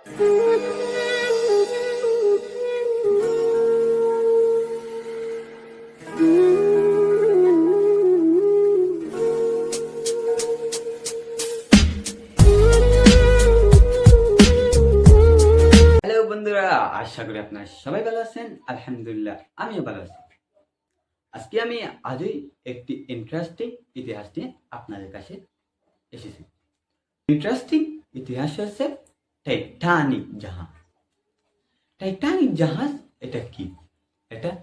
Hello বন্ধুরা, আশা করি আপনারা সবাই ভালো আছেন। আলহামদুলিল্লাহ, আমিও ভালো আছি। আজকে আমি আজই একটি ইন্টারেস্টিং ইতিহাস নিয়ে আপনাদের কাছে এসেছি। ইন্টারেস্টিং ইতিহাস হচ্ছে টাইটানিক জাহাজ। টাইটানিক জাহাজ এটা কি? এটা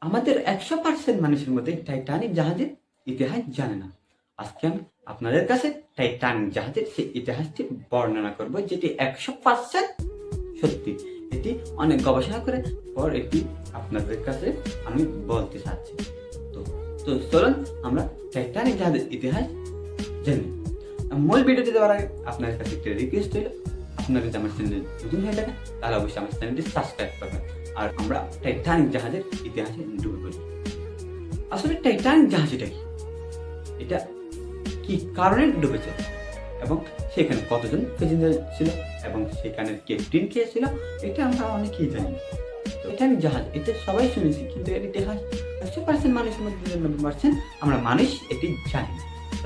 আমাদের একশো পার্সেন্ট মানুষের মধ্যে টাইটানিক জাহাজের ইতিহাস জানে না। আজকে আমি আপনাদের কাছে টাইটানিক জাহাজের সেই ইতিহাসটি বর্ণনা করব যেটি একশো পার্সেন্ট সত্যি। এটি অনেক গবেষণা করে পর এটি আপনাদের কাছে আমি বলতে চাচ্ছি। তো তো চলুন আমরা টাইটানিক জাহাজের ইতিহাস জানি মূল ভিডিওটি দেওয়ার আগে আপনাদের কাছে একটি রিকোয়েস্ট হইল আপনারা যদি আমার চ্যানেল নতুন হয়ে থাকেন, তাহলে অবশ্যই আমার চ্যানেলটি সাবস্ক্রাইব করবেন। আর আমরা টাইটানিক জাহাজের ইতিহাসে ডুবে পড়ি আসলে টাইটানিক জাহাজ এটা কি? এটা কি কারণে ডুবেছে এবং সেখানে কতজন প্যাসেঞ্জার ছিল? এবং সেখানে ক্যাপ্টেন কে ছিল? এটা আমরা অনেকেই জানি আমি জাহাজ, এটা সবাই শুনেছি, কিন্তু এর ইতিহাস একশো পার্সেন্ট মানুষের মধ্যে নব্বই পার্সেন্ট আমরা মানুষ এটি জানি।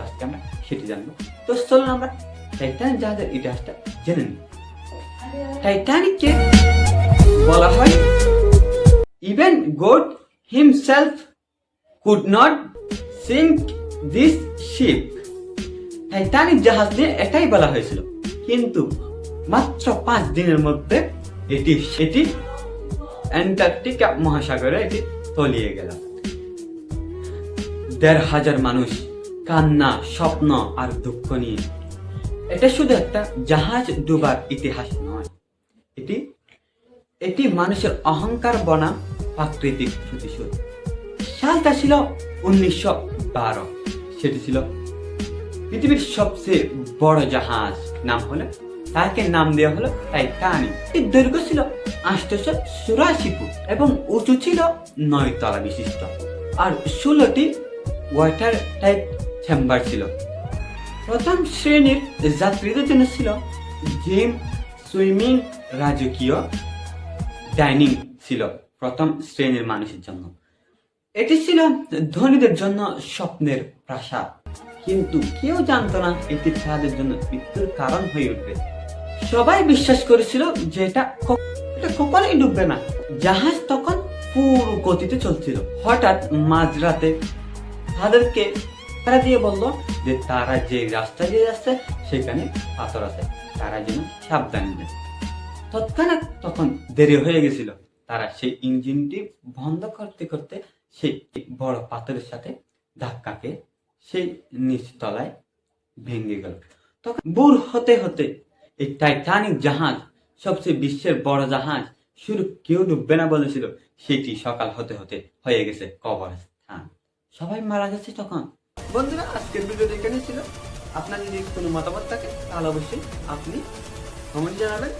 আজকে আমরা সেটি জানব। তো চলুন আমরা টাইটানিক জাহাজের ইতিহাসটা জেনে নিই। টাইটানিককে বলা হয় even God himself could not sink this ship Titanic জাহাজ নিয়ে এটাই বলা হয়েছিল। কিন্তু মাত্র পাঁচ দিনের মধ্যে এটি, সেটি অ্যান্টার্কটিকা মহাসাগরে এটি তলিয়ে গেল। দেড় হাজার মানুষ কান্না, স্বপ্ন আর দুঃখ নিয়ে। এটা শুধু একটা জাহাজ ডুবার ইতিহাস নয়। এটি এটি মানুষের অহংকার বনাম প্রাকৃতিক প্রতিশোধ। সালটা ছিল উনিশশো বারো। সেটি ছিল পৃথিবীর সবচেয়ে বড় জাহাজ। নাম হলো, তাকে নাম দেওয়া হলো টাইটানিক। এর দৈর্ঘ্য ছিল আটশোশো চুরাশি ফুট এবং উঁচু ছিল নয় তলা বিশিষ্ট। আর ষোলোটি ওয়াটার টাইপ চেম্বার ছিল। প্রথম শ্রেণির যাত্রীদের জন্য ছিল জিম সুইমিং, রাজকীয় ডাইনিং ছিল প্রথম শ্রেণির মানুষের জন্য। এটি ছিল ধনীদের জন্য স্বপ্নের প্রাসাদ। কিন্তু কেউ জানতো না এটি তাদের জন্য মৃত্যুর কারণ হয়ে উঠবে। সবাই বিশ্বাস করেছিল যে এটা কখনোই ডুববে না। জাহাজ তখন পুরো গতিতে চলছিল। হঠাৎ মাঝরাতে তাদেরকে তারা দিয়ে বলল যে তারা যে রাস্তা দিয়ে যাচ্ছে, সেখানে পাথর আছে। তারা যেন সাবধানে তৎক্ষণাৎ তখন দেরি হয়ে গেছিল। তারা সেই ইঞ্জিনটি বন্ধ করতে করতে সেই বড় পাথরের সাথে ধাক্কাকে সেই নিচতলায় ভেঙে গেল। তখন বুর হতে হতে এই টাইটানিক জাহাজ, সবচেয়ে বিশ্বের বড় জাহাজ শুরু কেউ ডুববে না বলেছিল, সেটি সকাল হতে হতে হয়ে গেছে কবরস্থান। সবাই মারা গেছে তখন। বন্ধুরা, আজকের ভিডিওটি এখানে ছিল। আপনার যদি কোনো মতামত থাকে, তাহলে অবশ্যই আপনি কমেন্ট জানাবেন।